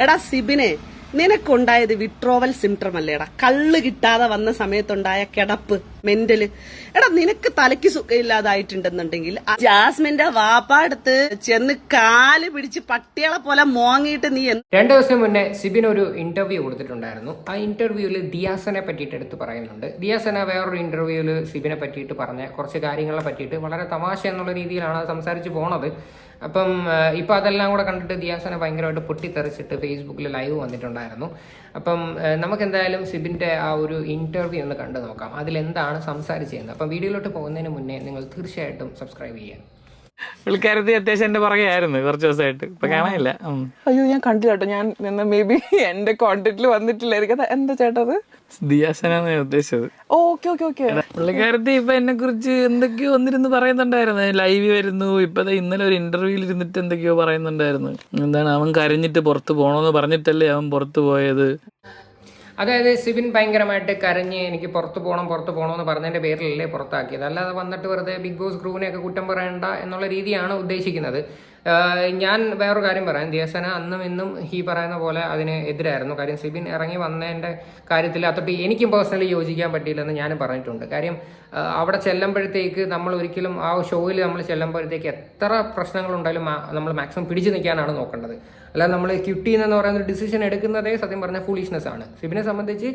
എടാ സിബിനെ നിനക്കുണ്ടായത് വിട്രോവൽ സിംറ്റം അല്ലേടാ. കള്ള് കിട്ടാതെ വന്ന സമയത്തുണ്ടായ കിടപ്പ്. മെന്റൽ എടാ നിനക്ക് തലയ്ക്ക് സുഖമില്ലാതായിട്ടുണ്ടെന്നുണ്ടെങ്കിൽ ജാസ്മിന്റെ വാപ്പാടത്ത് ചെന്ന് കാൽ പിടിച്ച് പട്ടികളെ പോലെ മോങ്ങിയിട്ട് നീ രണ്ടു ദിവസം മുന്നേ സിബിൻ ഒരു ഇന്റർവ്യൂ കൊടുത്തിട്ടുണ്ടായിരുന്നു. ആ ഇന്റർവ്യൂവിൽ ദിയാസനെ പറ്റിയിട്ട് എടുത്ത് പറയുന്നുണ്ട്. ദിയാസന വേറൊരു ഇന്റർവ്യൂവിൽ സിബിനെ പറ്റിയിട്ട് പറഞ്ഞ കുറച്ച് കാര്യങ്ങളെ പറ്റിയിട്ട് വളരെ തമാശ എന്നുള്ള രീതിയിലാണ് സംസാരിച്ചു പോണത്. അപ്പം ഇപ്പം അതെല്ലാം കൂടെ കണ്ടിട്ട് ദിയാസനെ ഭയങ്കരമായിട്ട് പൊട്ടിത്തെറിച്ചിട്ട് ഫേസ്ബുക്കിൽ ലൈവ് വന്നിട്ടുണ്ടായിരുന്നു. അപ്പം നമുക്ക് എന്തായാലും സിബിന്റെ ആ ഒരു ഇന്റർവ്യൂ ഒന്ന് കണ്ടു നോക്കാം. അതിലെന്താണ് സംസാരിച്ചിരുന്നത് അപ്പം വീഡിയോയിലോട്ട് പോകുന്നതിന് മുന്നേ നിങ്ങൾ തീർച്ചയായിട്ടും സബ്സ്ക്രൈബ് ചെയ്യുക. പുള്ളിക്കാരത്തി അത്യാവശ്യം എന്റെ പുറകെ ആയിരുന്നു കുറച്ച് ദിവസമായിട്ട്. ഇപ്പൊ കാണാനില്ല. അയ്യോ ഞാൻ കണ്ടില്ല കേട്ടോ. ഞാൻ നിന്ന് മേ ബി എന്റെ കോണ്ടാക്റ്റിൽ വന്നിട്ടില്ലായിരിക്കും. എന്താ ചേട്ടത് അത്? ദിയാസനാണ് ഞാൻ ഉദ്ദേശിച്ചത്. Okay okay okay. പുള്ളിക്കാരത്തി ഇപ്പൊ എന്നെ കുറിച്ച് എന്തൊക്കെയോ ഒന്നിരുന്ന് പറയുന്നുണ്ടായിരുന്നു. ലൈവ് വരുന്നു. ഇപ്പൊ ദേ ഇന്നലെ ഒരു ഇന്റർവ്യൂവിൽ ഇരുന്നിട്ട് എന്തൊക്കെയോ പറയുന്നുണ്ടായിരുന്നു. എന്താണ് അവൻ കരഞ്ഞിട്ട് പുറത്ത് പോണോന്ന് പറഞ്ഞിട്ടല്ലേ അവൻ പുറത്ത് പോയത്? അതായത് സിബിൻ ഭയങ്കരമായിട്ട് കരഞ്ഞ് എനിക്ക് പുറത്ത് പോകണം പുറത്ത് പോകണം എന്ന് പറഞ്ഞതിന്റെ പേരിലല്ലേ പുറത്താക്കിയത്. അല്ലാതെ വന്നിട്ട് വെറുതെ ബിഗ് ബോസ് ക്രൂവിനെയൊക്കെ കുറ്റം പറയണ്ട എന്നുള്ള രീതിയാണ് ഉദ്ദേശിക്കുന്നത്. ഞാൻ വേറൊരു കാര്യം പറയാം. ദിവസന അന്നും ഇന്നും ഈ പറയുന്ന പോലെ അതിന് എതിരായിരുന്നു. കാര്യം സിബിൻ ഇറങ്ങി വന്നതിന്റെ കാര്യത്തിൽ അതൊട്ട് എനിക്കും പേഴ്സണലി യോജിക്കാൻ പറ്റിയില്ലെന്ന് ഞാനും പറഞ്ഞിട്ടുണ്ട്. കാര്യം അവിടെ ചെല്ലുമ്പോഴത്തേക്ക് നമ്മൾ ഒരിക്കലും ആ ഷോയിൽ നമ്മൾ ചെല്ലുമ്പോഴത്തേക്ക് എത്ര പ്രശ്നങ്ങളുണ്ടായാലും നമ്മൾ മാക്സിമം പിടിച്ചു നിൽക്കാനാണ് നോക്കേണ്ടത്. അല്ലാതെ നമ്മൾ ക്യുട്ടി എന്ന് പറയുന്ന ഡിസിഷൻ എടുക്കുന്നതേ സത്യം പറഞ്ഞാൽ ഫൂളിഷ്നെസ് ആണ്. സിബിനെ സംബന്ധിച്ച്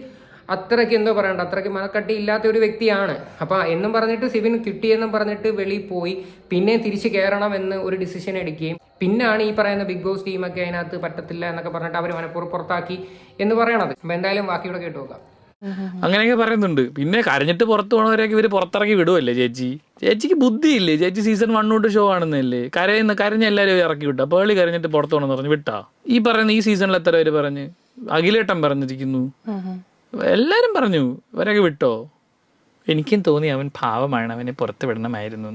അത്രയ്ക്ക് എന്തോ പറയണ്ട. അത്രയ്ക്ക് മനക്കട്ടി ഇല്ലാത്ത ഒരു വ്യക്തിയാണ്. അപ്പോൾ എന്നും പറഞ്ഞിട്ട് സിബിൻ കിട്ടിയെന്നും പറഞ്ഞിട്ട് വെളിയിൽ പോയി. പിന്നെ തിരിച്ചു കയറണം എന്ന് ഒരു ഡിസിഷൻ എടുക്കുകയും പിന്നാണ് ഈ പറയുന്ന ബിഗ് ബോസ് ടീമൊക്കെ അതിനകത്ത് പറ്റത്തില്ല എന്നൊക്കെ പറഞ്ഞിട്ട് അവർ മനഃപൂർവം പുറത്താക്കി എന്ന് പറയണത്. അപ്പൊ എന്തായാലും ബാക്കിയുടെ കേട്ട് നോക്കാം. അങ്ങനെയൊക്കെ പറയുന്നുണ്ട്. പിന്നെ കരഞ്ഞിട്ട് പുറത്തു പോണവരെയൊക്കെ ഇവർ പുറത്തിറക്കി വിടുവല്ലേ ചേച്ചി? ചേച്ചിക്ക് ബുദ്ധിയില്ലേ? ചേച്ചി സീസൺ വൺ തൊട്ട് ഷോ ആണെന്നല്ലേ കരയുന്ന കരഞ്ഞ എല്ലാവരും ഇറക്കി വിട്ടാ. പേളി കരഞ്ഞിട്ട് പുറത്തു പോകണമെന്ന് പറഞ്ഞു വിട്ടാ? ഈ പറയുന്ന ഈ സീസണിൽ എത്ര പേര് പറഞ്ഞ്? അഖിലേട്ടൻ പറഞ്ഞിരിക്കുന്നു. എല്ലാരും പറഞ്ഞു ഇവരൊക്കെ വിട്ടോ? എനിക്കും തോന്നി അവൻ ഭാവമാണ് അവനെ പുറത്ത് വിടണമായിരുന്നു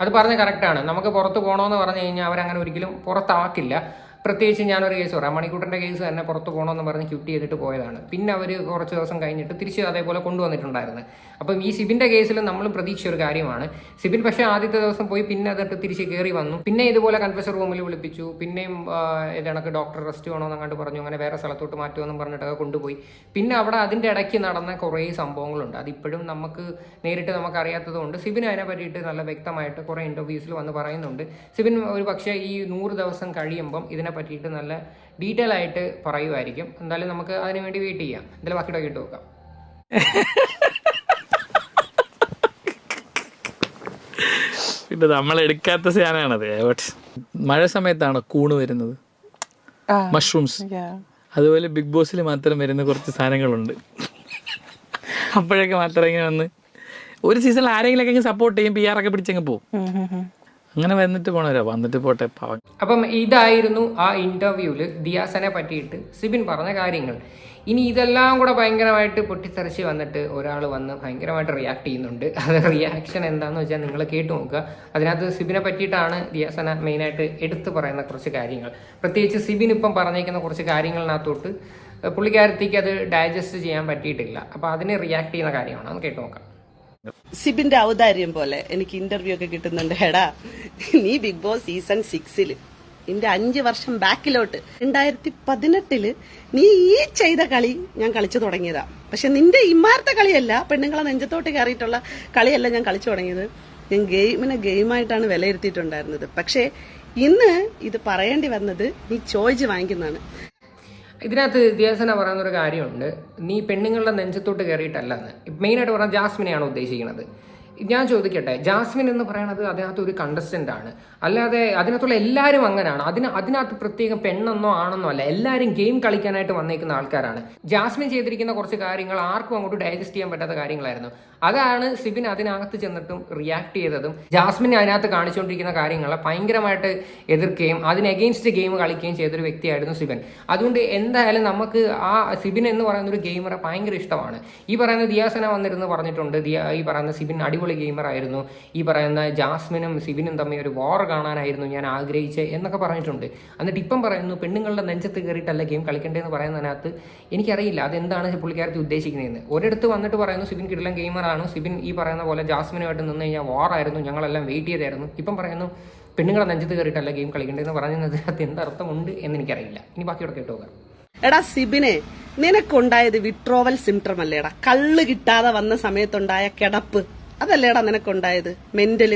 അത് പറഞ്ഞ കറക്റ്റാണ് നമുക്ക് പുറത്ത് പോകണമെന്ന് പറഞ്ഞു കഴിഞ്ഞാൽ അവരങ്ങനെ ഒരിക്കലും പുറത്താക്കില്ല. പ്രത്യേകിച്ച് ഞാനൊരു കേസ് പറയാം. മണിക്കൂട്ടന്റെ കേസ് തന്നെ പുറത്ത് പോകണമെന്ന് പറഞ്ഞ് ക്യൂട്ട് ചെയ്തിട്ട് പോയതാണ്. പിന്നെ അവർ കുറച്ച് ദിവസം കഴിഞ്ഞിട്ട് തിരിച്ച് അതേപോലെ കൊണ്ടുവന്നിട്ടുണ്ടായിരുന്നു. അപ്പം ഈ സിബിന്റെ കേസിൽ നമ്മൾ പ്രതീക്ഷ ഒരു കാര്യമാണ്. സിബിൻ പക്ഷേ ആദ്യത്തെ ദിവസം പോയി പിന്നെ അതിട്ട് തിരിച്ച് കയറി വന്നു. പിന്നെ ഇതുപോലെ കൺഫ്യൂസർ റൂമിൽ വിളിപ്പിച്ചു. പിന്നെയും ആ, ഇത് കണക്ക് ഡോക്ടർ റെസ്റ്റ് വേണമെന്ന് അങ്ങോട്ട് പറഞ്ഞു. അങ്ങനെ വേറെ സ്ഥലത്തോട്ട് മാറ്റുമെന്നും പറഞ്ഞിട്ടൊക്കെ കൊണ്ടുപോയി. പിന്നെ അവിടെ അതിന്റെ ഇടയ്ക്ക് നടന്ന കുറേ സംഭവങ്ങളുണ്ട്. അതിപ്പോഴും നമുക്ക് നേരിട്ട് നമുക്ക് അറിയാത്തത് കൊണ്ട് സിബിൻ അതിനെ പറ്റിയിട്ട് നല്ല വ്യക്തമായിട്ട് കുറേ ഇന്റർവ്യൂസിൽ വന്ന് പറയുന്നുണ്ട്. സിബിൻ ഒരു പക്ഷേ ഈ നൂറ് ദിവസം കഴിയുമ്പം ഇതിനെ പറ്റിയിട്ട് നല്ല ഡീറ്റെയിൽ ആയിട്ട് പറയുമായിരിക്കും എന്തായാലും നമുക്ക് അതിനു വേണ്ടി വെയിറ്റ് ചെയ്യാം. എന്തായാലും ബാക്കി കേട്ട് നോക്കാം. പിന്നെ നമ്മൾ എടുക്കാത്ത സാധനമാണത് മഴ സമയത്താണ് കൂണ് വരുന്നത്? ആ മഷ്റൂംസ് അതുപോലെ ബിഗ് ബോസിൽ മാത്രം വരുന്ന കുറച്ച് സാധനങ്ങളുണ്ട്. അപ്പോഴൊക്കെ മാത്രം ഇങ്ങനെ വന്ന് ഒരു സീസണിൽ ആരെങ്കിലും ഒക്കെ സപ്പോർട്ട് ചെയ്യും പി ആർ ഒക്കെ പിടിച്ചങ്ങ് പോകും. അങ്ങനെ വന്നിട്ട് പോണവരാ വന്നിട്ട് പോട്ടെ പാവം അപ്പം ഇതായിരുന്നു ആ ഇന്റർവ്യൂൽ ദിയാസനെ പറ്റിയിട്ട് സിബിൻ പറഞ്ഞ കാര്യങ്ങൾ. ഇനി ഇതെല്ലാം കൂടെ ഭയങ്കരമായിട്ട് പൊട്ടിത്തെറിച്ച് വന്നിട്ട് ഒരാൾ വന്ന് ഭയങ്കരമായിട്ട് റിയാക്ട് ചെയ്യുന്നുണ്ട്. അത് റിയാക്ഷൻ എന്താണെന്ന് വെച്ചാൽ നിങ്ങൾ കേട്ട് നോക്കുക. അതിനകത്ത് സിബിനെ പറ്റിയിട്ടാണ് ദിയാസന മെയിനായിട്ട് എടുത്തു പറയുന്ന കുറച്ച് കാര്യങ്ങൾ. പ്രത്യേകിച്ച് സിബിൻ ഇപ്പം പറഞ്ഞേക്കുന്ന കുറച്ച് കാര്യങ്ങളിനകത്തോട്ട് പുള്ളിക്കാരത്തേക്ക് അത് ഡൈജസ്റ്റ് ചെയ്യാൻ പറ്റിയിട്ടില്ല. അപ്പോൾ അതിന് റിയാക്ട് ചെയ്യുന്ന കാര്യമാണ്. കേട്ടു നോക്കാം. സിബിന്റെ ഔദാര്യം പോലെ എനിക്ക് ഇന്റർവ്യൂ ഒക്കെ കിട്ടുന്നുണ്ട്. എടാ നീ ബിഗ് ബോസ് സീസൺ സിക്സിൽ നിന്റെ അഞ്ച് വർഷം ബാക്കിലോട്ട്. രണ്ടായിരത്തി പതിനെട്ടിൽ നീ ഈ ചെയ്ത കളി ഞാൻ കളിച്ചു തുടങ്ങിയതാ. പക്ഷെ നിന്റെ ഇമാരത്തെ കളിയല്ല പെണ്ണുങ്ങളെ നെഞ്ചത്തോട്ട് കയറിയിട്ടുള്ള കളിയല്ല ഞാൻ കളിച്ചു തുടങ്ങിയത്. ഞാൻ ഗെയിമിനെ ഗെയിമായിട്ടാണ് വിലയിരുത്തിയിട്ടുണ്ടായിരുന്നത്. പക്ഷേ ഇന്ന് ഇത് പറയേണ്ടി വന്നത് നീ ചോദിച്ച് വാങ്ങിക്കുന്നതാണ്. ഇതിനകത്ത് വ്യത്യാസന പറയുന്നൊരു കാര്യമുണ്ട്. നീ പെണ്ണുങ്ങളുടെ നെഞ്ചത്തോട്ട് കയറിയിട്ടല്ലെന്ന്. മെയിനായിട്ട് പറഞ്ഞാൽ ജാസ്മിനെയാണ് ഉദ്ദേശിക്കുന്നത്. ഞാൻ ചോദിക്കട്ടെ ജാസ്മിൻ എന്ന് പറയുന്നത് അതിനകത്ത് ഒരു കണ്ടസ്റ്റന്റ് ആണ്. അല്ലാതെ അതിനകത്തുള്ള എല്ലാവരും അങ്ങനെയാണ്. അതിന് അതിനകത്ത് പ്രത്യേകം പെണ്ണെന്നോ ആണെന്നോ അല്ല എല്ലാവരും ഗെയിം കളിക്കാനായിട്ട് വന്നേക്കുന്ന ആൾക്കാരാണ്. ജാസ്മിൻ ചെയ്തിരിക്കുന്ന കുറച്ച് കാര്യങ്ങൾ ആർക്കും അങ്ങോട്ട് ഡൈജസ്റ്റ് ചെയ്യാൻ പറ്റാത്ത കാര്യങ്ങളായിരുന്നു. അതാണ് സിബിൻ അതിനകത്ത് ചെന്നിട്ടും റിയാക്ട് ചെയ്തതും ജാസ്മിൻ അതിനകത്ത് കാണിച്ചുകൊണ്ടിരിക്കുന്ന കാര്യങ്ങളെ ഭയങ്കരമായിട്ട് എതിർക്കുകയും അതിന് എഗെയിൻസ്റ്റ് ഗെയിം കളിക്കുകയും ചെയ്തൊരു വ്യക്തിയായിരുന്നു സിബിൻ. അതുകൊണ്ട് എന്തായാലും നമുക്ക് ആ സിബിൻ എന്ന് പറയുന്ന ഒരു ഗെയിമറെ ഭയങ്കര ഇഷ്ടമാണ്. ഈ പറയുന്ന ദിയാസന വന്നിരുന്ന് പറഞ്ഞിട്ടുണ്ട് ദിയ ഈ പറയുന്ന സിബിൻ അടിപൊളി ഗെയിമർ ആയിരുന്നു. ഈ പറയുന്ന ജാസ്മിനും സിബിനും തമ്മിൽ ഒരു വാർ കാണാനായിരുന്നു ഞാൻ ആഗ്രഹിച്ചത് എന്നൊക്കെ പറഞ്ഞിട്ടുണ്ട്. എന്നിട്ട് ഇപ്പം പറയുന്നു പെണ്ണുങ്ങളുടെ നെഞ്ചത്ത് കയറിയിട്ടല്ല ഗെയിം കളിക്കേണ്ടതെന്ന് പറയുന്നതിനകത്ത് എനിക്കറിയില്ല അതെന്താണ് പുള്ളിക്കാരത്തി ഉദ്ദേശിക്കുന്നതെന്ന്. ഒരിടത്ത് വന്നിട്ട് പറയുന്നു സിബിൻ കിടലം ഗെയിമറാണ് സിബിൻ ഈ പറയുന്ന പോലെ ജാസ്മിനുമായിട്ട് നിന്ന് കഴിഞ്ഞാൽ വാറായിരുന്നു ഞങ്ങളെല്ലാം വെയിറ്റ് ചെയ്തായിരുന്നു. ഇപ്പം പറയുന്നു പെണ്ണുങ്ങളെ നെഞ്ചത്ത് കയറിയിട്ടല്ല ഗെയിം കളിക്കേണ്ടതെന്ന് പറഞ്ഞതിനകത്ത് അത് എന്തർത്ഥമുണ്ട് എന്ന് എനിക്കറിയില്ല ഇനി ബാക്കിയോടെ കേട്ടുപോകാം എടാ സിബിനെ നിനക്കുണ്ടായത് വിട്രോവൽ സിംറ്റം അല്ലേടാ. കള്ള് കിട്ടാതെ വന്ന സമയത്തുണ്ടായ കിടപ്പ്. അതല്ലേടാ നിനക്കുണ്ടായത്? മെന്റൽ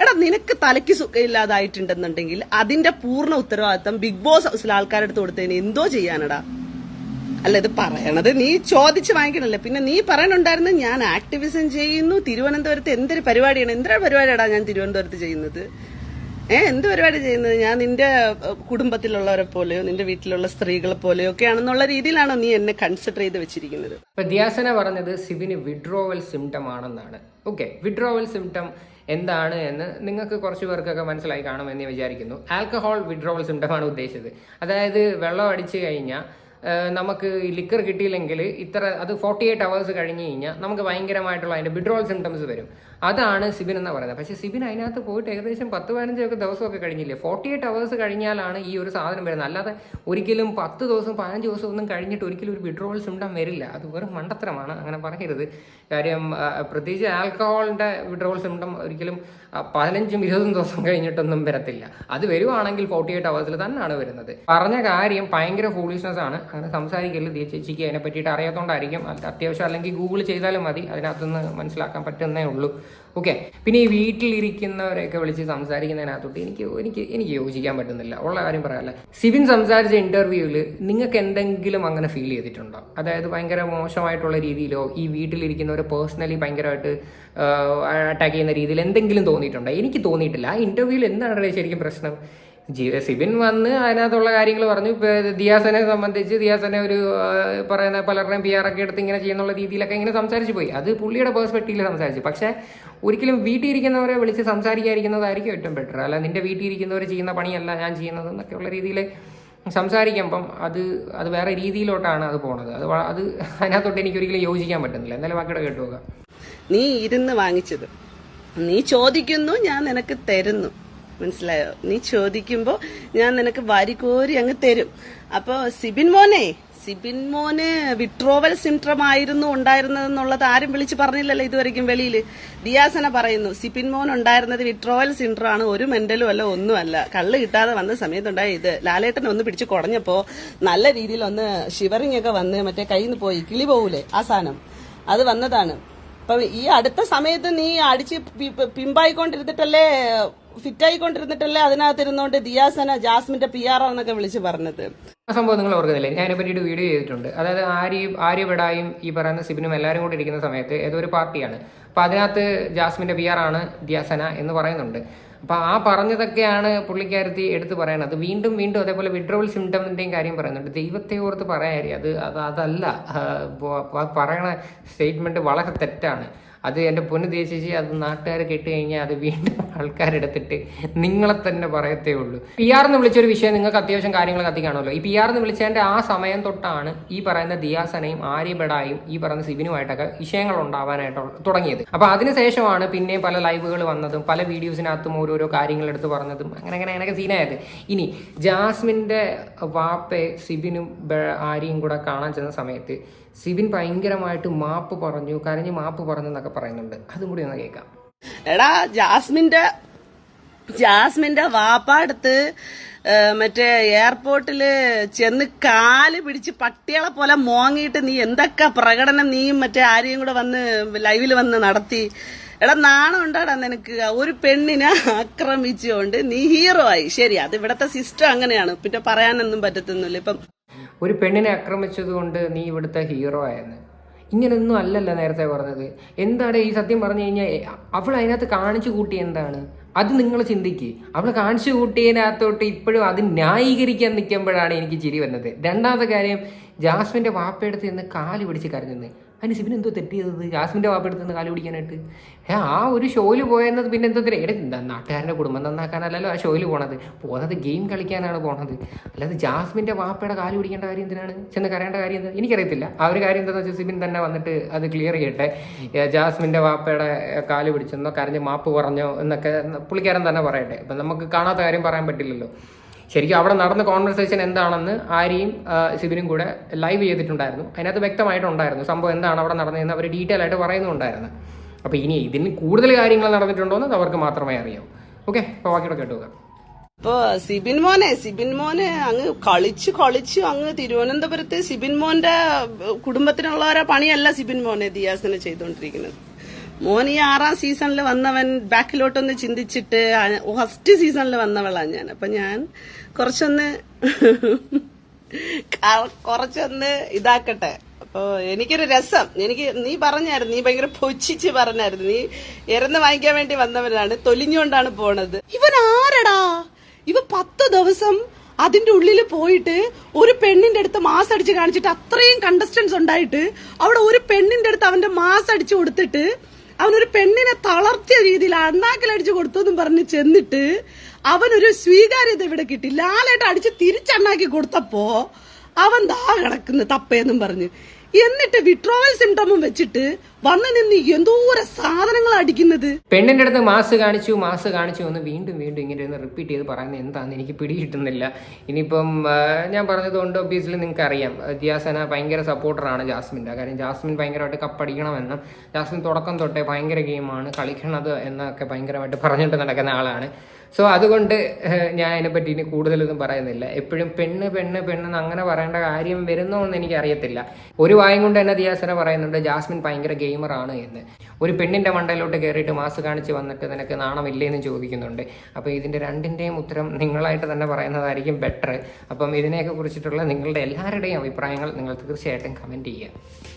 എടാ നിനക്ക് തലയ്ക്ക് സുഖമില്ലാതായിട്ടുണ്ടെന്നുണ്ടെങ്കിൽ അതിന്റെ പൂർണ ഉത്തരവാദിത്തം ബിഗ് ബോസ് ഹൗസിൽ ആൾക്കാരുടെ അടുത്ത് കൊടുത്തതിന് എന്തോ ചെയ്യാനടാ? അല്ല ഇത് പറയണത് നീ ചോദിച്ച് വാങ്ങിക്കണല്ലേ? പിന്നെ നീ പറയണുണ്ടായിരുന്നു ഞാൻ ആക്ടിവിസം ചെയ്യുന്നു. തിരുവനന്തപുരത്ത് എന്തൊരു പരിപാടിയാണ്? എന്തൊരു പരിപാടിയാടാ ഞാൻ തിരുവനന്തപുരത്ത് ചെയ്യുന്നത്? ഏ എന്ത് പരിപാടി ചെയ്യുന്നത്? ഞാൻ നിന്റെ കുടുംബത്തിലുള്ളവരെ പോലെയോ നിന്റെ വീട്ടിലുള്ള സ്ത്രീകളെ പോലെയോ ഒക്കെ ആണെന്നുള്ള രീതിയിലാണോ നീ എന്നെ കൺസിഡർ ചെയ്ത് വെച്ചിരിക്കുന്നത്? ഇപ്പൊ ദിയാസന പറഞ്ഞത് സിബിന് വിഡ്രോവൽ സിംറ്റം ആണെന്നാണ്. ഓക്കെ വിഡ്രോവൽ സിംറ്റം എന്താണ് എന്ന് നിങ്ങൾക്ക് കുറച്ച് പേർക്കൊക്കെ മനസ്സിലായി കാണുമെന്ന് വിചാരിക്കുന്നു. ആൽക്കഹോൾ വിഡ്രോവൽ സിംറ്റം ആണ് ഉദ്ദേശിച്ചത്. അതായത് വെള്ളം അടിച്ചു കഴിഞ്ഞാൽ നമുക്ക് ലിക്കർ കിട്ടിയില്ലെങ്കിൽ ഇത്ര അത് ഫോർട്ടി എയ്റ്റ് അവേഴ്സ് കഴിഞ്ഞ് കഴിഞ്ഞാൽ നമുക്ക് ഭയങ്കരമായിട്ടുള്ള അതിന്റെ വിഡ്രോൾ സിംറ്റംസ് വരും. അതാണ് സിബിൻ എന്ന് പറയുന്നത്. പക്ഷേ സിബിൻ അതിനകത്ത് പോയിട്ട് ഏകദേശം പത്ത് പതിനഞ്ചൊക്കെ ദിവസമൊക്കെ കഴിഞ്ഞില്ലേ? ഫോർട്ടി എയ്റ്റ് അവേഴ്സ് കഴിഞ്ഞാലാണ് ഈ ഒരു സാധനം വരുന്നത്. അല്ലാതെ ഒരിക്കലും പത്ത് ദിവസം പതിനഞ്ച് ദിവസം ഒന്നും കഴിഞ്ഞിട്ട് ഒരിക്കലും ഒരു വിഡ്രോൾ സിംറ്റം വരില്ല. അത് വെറും മണ്ടത്തരമാണ്. അങ്ങനെ പറയരുത്. കാര്യം പ്രത്യേകിച്ച് ആൽക്കഹോളിന്റെ വിഡ്രോൾ സിംറ്റം ഒരിക്കലും പതിനഞ്ചും ഇരുപതും ദിവസം കഴിഞ്ഞിട്ടൊന്നും വരത്തില്ല. അത് വരുവാണെങ്കിൽ ഫോർട്ടി എയ്റ്റ് അവേഴ്സിൽ തന്നെയാണ് വരുന്നത്. പറഞ്ഞ കാര്യം ഭയങ്കര ഫൂളിഷ്നെസ് ആണ്. അങ്ങനെ സംസാരിക്കരുത്. ദിയ ചേച്ചിക്ക് അതിനെ പറ്റിയിട്ട് അറിയാത്തതുകൊണ്ടായിരിക്കും അത് അത്യാവശ്യം അല്ലെങ്കിൽ ഗൂഗിൾ ചെയ്താലും മതി. അതിനകത്തുനിന്ന് മനസ്സിലാക്കാൻ പറ്റുന്നേ ഉള്ളൂ. ഓക്കെ. പിന്നെ ഈ വീട്ടിലിരിക്കുന്നവരെയൊക്കെ വിളിച്ച് സംസാരിക്കുന്നതിനകത്തോട്ട് എനിക്ക് എനിക്ക് എനിക്ക് യോജിക്കാൻ പറ്റുന്നില്ല. ഉള്ള കാര്യം പറയാല്ല. സിവിൻ സംസാരിച്ച ഇന്റർവ്യൂവിൽ നിങ്ങൾക്ക് എന്തെങ്കിലും അങ്ങനെ ഫീൽ ചെയ്തിട്ടുണ്ടോ? അതായത് ഭയങ്കര മോശമായിട്ടുള്ള രീതിയിലോ ഈ വീട്ടിലിരിക്കുന്നവരെ പേഴ്സണലി ഭയങ്കരമായിട്ട് അറ്റാക്ക് ചെയ്യുന്ന രീതിയിൽ എന്തെങ്കിലും തോന്നിയിട്ടുണ്ടോ? എനിക്ക് തോന്നിയിട്ടില്ല. ആ ഇന്റർവ്യൂവിൽ എന്താണ് ശരിക്കും പ്രശ്നം? സിബിൻ വന്ന് അതിനകത്തുള്ള കാര്യങ്ങൾ പറഞ്ഞു. ദിയാസനെ സംബന്ധിച്ച് ദിയാസനെ ഒരു പറയുന്ന പലരുടെയും പി ആർ ഒക്കെ എടുത്ത് ഇങ്ങനെ ചെയ്യുന്നുള്ള രീതിയിലൊക്കെ ഇങ്ങനെ സംസാരിച്ചു പോയി. അത് പുള്ളിയുടെ പേഴ്സ്പെക്റ്റീവിൽ സംസാരിച്ചു. പക്ഷേ ഒരിക്കലും വീട്ടിൽ ഇരിക്കുന്നവരെ വിളിച്ച് സംസാരിക്കാതിരിക്കുന്നതായിരിക്കും ഏറ്റവും ബെറ്റർ അല്ല നിന്റെ വീട്ടിൽ ഇരിക്കുന്നവർ ചെയ്യുന്ന പണിയല്ല ഞാൻ ചെയ്യുന്നത് എന്നൊക്കെയുള്ള രീതിയിൽ സംസാരിക്കുമ്പം അത് അത് വേറെ രീതിയിലോട്ടാണ് അത് പോണത്. അത് അത് അതിനകത്തോട്ട് എനിക്ക് ഒരിക്കലും യോജിക്കാൻ പറ്റുന്നില്ല. എന്തായാലും ബാക്കിയുടെ കേട്ടു നീ ഇരുന്ന് വാങ്ങിച്ചത്. നീ ചോദിക്കുന്നു ഞാൻ നിനക്ക് തരുന്നു. മനസ്സിലായോ? നീ ചോദിക്കുമ്പോ ഞാൻ നിനക്ക് വാരിക്കോരി അങ്ങ് തരും. അപ്പൊ സിബിൻ മോനെ സിബിൻ മോന് വിട്രോവൽ സിംട്രം ആയിരുന്നു ഉണ്ടായിരുന്നത് എന്നുള്ളത് ആരും വിളിച്ച് പറഞ്ഞില്ലല്ലോ ഇതുവരെയ്ക്കും വെളിയിൽ ദിയാസന പറയുന്നു സിബിൻ മോൻ ഉണ്ടായിരുന്നത് വിട്രോവൽ സിൻഡ്രം ആണ് ഒരു മെന്റലും അല്ല ഒന്നുമല്ല. കള്ള് കിട്ടാതെ വന്ന സമയത്തുണ്ടായ ഇത്. ലാലേട്ടൻ ഒന്ന് പിടിച്ച് കുടഞ്ഞപ്പോ നല്ല രീതിയിൽ ഒന്ന് ഷിവറിംഗ് ഒക്കെ വന്ന് മറ്റേ കയ്യിൽ നിന്ന് പോയി കിളി പോകൂലേ ആ സാധനം. അത് വന്നതാണ്. അപ്പൊ ഈ അടുത്ത സമയത്ത് നീ അടിച്ച് പിമ്പായിക്കൊണ്ടിരുന്നിട്ടല്ലേ ഫിറ്റായിക്കൊണ്ടിരുന്നിട്ടല്ലേ അതിനകത്തിരുന്നോണ്ട് ദിയാസന ജാസ്മിന്റെ പി ആർ എന്നൊക്കെ വിളിച്ച് പറഞ്ഞത്. സംഭവം നിങ്ങൾ ഓർക്കുന്നില്ലേ? ഞാൻ പറ്റിയിട്ട് വീഡിയോ ചെയ്തിട്ടുണ്ട്. അതായത് ആര്യയും ആര്യബിടായും ഈ പറയുന്ന സിബിനും എല്ലാവരും കൂടി ഇരിക്കുന്ന സമയത്ത് ഏതോ ഒരു പാർട്ടിയാണ്? അപ്പൊ അതിനകത്ത് ജാസ്മിന്റെ പി ആർ ആണ് ദിയാസന എന്ന് പറയുന്നുണ്ട്. അപ്പൊ ആ പറഞ്ഞതൊക്കെയാണ് പുള്ളിക്കാരത്തി എടുത്തു പറയണത്. വീണ്ടും വീണ്ടും അതേപോലെ വിഡ്രോവൽ സിംറ്റംസിന്റെയും കാര്യം പറയുന്നുണ്ട്. ദൈവത്തെ ഓർത്ത് പറയാരി അത് അത് അതല്ല. പറയണ സ്റ്റേറ്റ്മെന്റ് വളരെ തെറ്റാണ്. അത് എന്റെ പൊന്ന് ദേശിച്ച് അത് നാട്ടുകാർ കഴിഞ്ഞാൽ അത് വീണ്ടും ആൾക്കാരെടുത്തിട്ട് നിങ്ങളെ തന്നെ പറയത്തേ ഉള്ളൂ. പി ആർ എന്ന് വിളിച്ചൊരു വിഷയം നിങ്ങൾക്ക് അത്യാവശ്യം കാര്യങ്ങൾ കത്തിക്കാണല്ലോ ഈ പി ആർ എന്ന് വിളിച്ചതിന്റെ ആ സമയം തൊട്ടാണ് ഈ പറയുന്ന ദിയാസനയും ആര്യബടായും ഈ പറയുന്ന സിബിനുമായിട്ടൊക്കെ വിഷയങ്ങൾ ഉണ്ടാവാനായിട്ട് തുടങ്ങിയത്. അപ്പോൾ അതിനുശേഷമാണ് പിന്നെ പല ലൈവുകൾ വന്നതും പല വീഡിയോസിനകത്തും ഓരോരോ കാര്യങ്ങൾ എടുത്ത് പറഞ്ഞതും അങ്ങനെ അങ്ങനെ അങ്ങനെയൊക്കെ സീനായത്. ഇനി ജാസ്മിന്റെ വാപ്പെ സിബിനും ആര്യയും കൂടെ കാണാൻ ചെന്ന സമയത്ത് സിബിൻ ഭയങ്കരമായിട്ട് മാപ്പ് പറഞ്ഞു കരഞ്ഞ് മാപ്പ് പറഞ്ഞു എന്നൊക്കെ പറയുന്നുണ്ട്. അതും കൂടി ഒന്ന് കേൾക്കാം. എടാ ജാസ്മിന്റെ ജാസ്മിന്റെ വാപ്പാടുത്ത് മറ്റേ എയർപോർട്ടിൽ ചെന്ന് കാൽ പിടിച്ച് പട്ടികളെ പോലെ മോങ്ങിയിട്ട് നീ എന്തൊക്കെ പ്രകടനം നീയും മറ്റേ ആരെയും കൂടെ വന്ന് ലൈവിൽ വന്ന് നടത്തി. എടാ നാണം ഉണ്ടാടാ നിനക്ക്? ഒരു പെണ്ണിനെ ആക്രമിച്ചുകൊണ്ട് നീ ഹീറോ ആയി. ശരി അത് ഇവിടത്തെ സിസ്റ്റം അങ്ങനെയാണ്. പിന്നെ പറയാനൊന്നും പറ്റത്തൊന്നുമില്ല. ഇപ്പം ഒരു പെണ്ണിനെ ആക്രമിച്ചതുകൊണ്ട് നീ ഇവിടുത്തെ ഹീറോ ആയെന്ന്. ഇങ്ങനൊന്നും അല്ലല്ല നേരത്തെ പറഞ്ഞത്. എന്താണ് ഈ സത്യം പറഞ്ഞു കഴിഞ്ഞാൽ അവൾ അതിനകത്ത് കാണിച്ചു കൂട്ടി എന്താണ്? അത് നിങ്ങൾ ചിന്തിക്ക്. അവൾ കാണിച്ചു കൂട്ടിയതിനകത്തോട്ട് ഇപ്പോഴും അത് ന്യായീകരിക്കാൻ നിൽക്കുമ്പോഴാണ് എനിക്ക് ചിരി വന്നത് രണ്ടാമത്തെ കാര്യം ജാസ്മിന്റെ വാപ്പയെടുത്ത് നിന്ന് കാൽ പിടിച്ച് കരഞ്ഞെന്ന് അതിന് സിബിൻ എന്തോ തെറ്റ് ചെയ്തത്? ജാസ്മിന്റെ വാപ്പയെടുത്ത് നിന്ന് കാൽ പിടിക്കാനായിട്ട്. ഏ ആ ഒരു ഷോയിൽ പോയെന്നത് പിന്നെ എന്തോ എടേ നാട്ടുകാരന്റെ കുടുംബം നന്നാക്കാനല്ലല്ലോ ആ ഷോയിൽ പോണത്. പോകുന്നത് ഗെയിം കളിക്കാനാണ് പോണത്. അല്ലാതെ ജാസ്മിന്റെ വാപ്പയുടെ കാൽ പിടിക്കേണ്ട കാര്യം എന്തിനാണ്? ചെന്ന് കരയേണ്ട കാര്യം എന്താ? എനിക്കറിയത്തില്ല. ആ ഒരു കാര്യം എന്താണെന്ന് വെച്ചാൽ സിബിൻ തന്നെ വന്നിട്ട് അത് ക്ലിയർ ചെയ്യട്ടെ. ജാസ്മിന്റെ വാപ്പയുടെ കാൽ പിടിച്ചെന്നോ കരഞ്ഞ് മാപ്പ് പറഞ്ഞോ എന്നൊക്കെ പുള്ളിക്കാരൻ തന്നെ പറയട്ടെ. ഇപ്പം നമുക്ക് കാണാത്ത കാര്യം പറയാൻ പറ്റില്ലല്ലോ. ശരിക്കും അവിടെ നടന്ന കോൺവെർസേഷൻ എന്താണെന്ന് ആര്യയും സിബിനും കൂടെ ലൈവ് ചെയ്തിട്ടുണ്ടായിരുന്നു. അതിനകത്ത് വ്യക്തമായിട്ടുണ്ടായിരുന്നു സംഭവം എന്താണ് അവിടെ നടന്നതെന്ന് അവർ ഡീറ്റെയിൽ ആയിട്ട് പറയുന്നുണ്ടായിരുന്നു. അപ്പോൾ ഇനി ഇതിന് കൂടുതൽ കാര്യങ്ങൾ നടന്നിട്ടുണ്ടോ എന്ന് അവർക്ക് മാത്രമേ അറിയാവൂ. ഓക്കെ അപ്പോൾ ബാക്കിയുടെ കേട്ടുക ഇപ്പോ സിബിൻ മോനെ സിബിൻ മോനെ അങ്ങ് കളിച്ചു കളിച്ചു അങ്ങ് തിരുവനന്തപുരത്ത് സിബിൻ മോന്റെ കുടുംബത്തിനുള്ളവരെ പണിയല്ല സിബിൻ മോനെ ദിയാസിനെ ചെയ്തുകൊണ്ടിരിക്കുന്നത്. മോൻ ഈ ആറാം സീസണിൽ വന്നവൻ ബാക്കിലോട്ടൊന്ന് ചിന്തിച്ചിട്ട് ഫസ്റ്റ് സീസണിൽ വന്നവളാണ് ഞാൻ. അപ്പൊ ഞാൻ കുറച്ചൊന്ന് കുറച്ചൊന്ന് ഇതാക്കട്ടെ. അപ്പോൾ എനിക്കൊരു രസം. എനിക്ക് നീ പറഞ്ഞായിരുന്നു നീ ഭയങ്കര പൊച്ചിച്ച് പറഞ്ഞായിരുന്നു. നീ ഇറന്ന് വാങ്ങിക്കാൻ വേണ്ടി വന്നവനാണ് തൊലിഞ്ഞുകൊണ്ടാണ് പോണത്. ഇവൻ ആരടാ? ഇവ പത്ത് ദിവസം അതിന്റെ ഉള്ളിൽ പോയിട്ട് ഒരു പെണ്ണിന്റെ അടുത്ത് മാസ് അടിച്ച് കാണിച്ചിട്ട് അത്രയും കണ്ടസ്റ്റൻസ് ഉണ്ടായിട്ട് അവിടെ ഒരു പെണ്ണിന്റെ അടുത്ത് അവന്റെ മാസ് അടിച്ചു കൊടുത്തിട്ട് അവനൊരു പെണ്ണിനെ തളർത്തിയ രീതിയിൽ അണ്ണാക്കിലടിച്ചു കൊടുത്തു എന്നും പറഞ്ഞ് ചെന്നിട്ട് അവനൊരു സ്വീകാര്യത ഇവിടെ കിട്ടി ലാലേട്ട അടിച്ച് തിരിച്ചണ്ണാക്കി കൊടുത്തപ്പോ അവൻ ദാ കിടക്കുന്നു തപ്പയെന്നും പറഞ്ഞ്. എന്നിട്ട് വിട്രോവൽ സിംറ്റമും വെച്ചിട്ട് വന്ന് നിന്ന് എന്തോരം സാധനങ്ങൾ അടിക്കുന്നത്? പെണ്ണിന്റെ അടുത്ത് മാസ് കാണിച്ചു മാസ് കാണിച്ചു എന്ന് വീണ്ടും വീണ്ടും ഇങ്ങനെ ഒന്ന് റിപ്പീറ്റ് ചെയ്ത് പറയുന്നത് എന്താണെന്ന് എനിക്ക് പിടികിട്ടുന്നില്ല ഇനിയിപ്പം ഞാൻ പറഞ്ഞതുകൊണ്ട് ഒബ്വിയസ്ലി നിങ്ങൾക്ക് അറിയാം ദിയാസന ഭയങ്കര സപ്പോർട്ടറാണ് ജാസ്മിന്റെ. കാര്യം ജാസ്മിൻ ഭയങ്കരമായിട്ട് കപ്പടിക്കണമെന്നും ജാസ്മിൻ തുടക്കം തൊട്ടേ ഭയങ്കര ഗെയിമാണ് കളിക്കണത് എന്നൊക്കെ ഭയങ്കരമായിട്ട് പറഞ്ഞിട്ട് നടക്കുന്ന ആളാണ്. സോ അതുകൊണ്ട് ഞാൻ അതിനെപ്പറ്റി ഇനി കൂടുതലൊന്നും പറയുന്നില്ല. എപ്പോഴും പെണ്ണ് പെണ്ണ് പെണ്ണ് അങ്ങനെ പറയേണ്ട കാര്യം വരുന്നോ എന്ന് എനിക്ക് അറിയത്തില്ല ഒരു വായും കൊണ്ട് തന്നെ ദിയാസന പറയുന്നുണ്ട് ജാസ്മിൻ ഭയങ്കര ഗെയിമറാണ് എന്ന്. ഒരു പെണ്ണിന്റെ മണ്ടയിലോട്ട് കയറിയിട്ട് മാസ് കാണിച്ച് വന്നിട്ട് നിനക്ക് നാണമില്ലേ എന്ന് ചോദിക്കുന്നുണ്ട്. അപ്പോൾ ഇതിന്റെ രണ്ടിന്റെയും ഉത്തരം നിങ്ങളായിട്ട് തന്നെ പറയുന്നതായിരിക്കും ബെറ്റർ അപ്പം ഇതിനെയൊക്കെ കുറിച്ചിട്ടുള്ള നിങ്ങളുടെ എല്ലാവരുടെയും അഭിപ്രായങ്ങൾ നിങ്ങൾ തീർച്ചയായിട്ടും കമന്റ് ചെയ്യുക.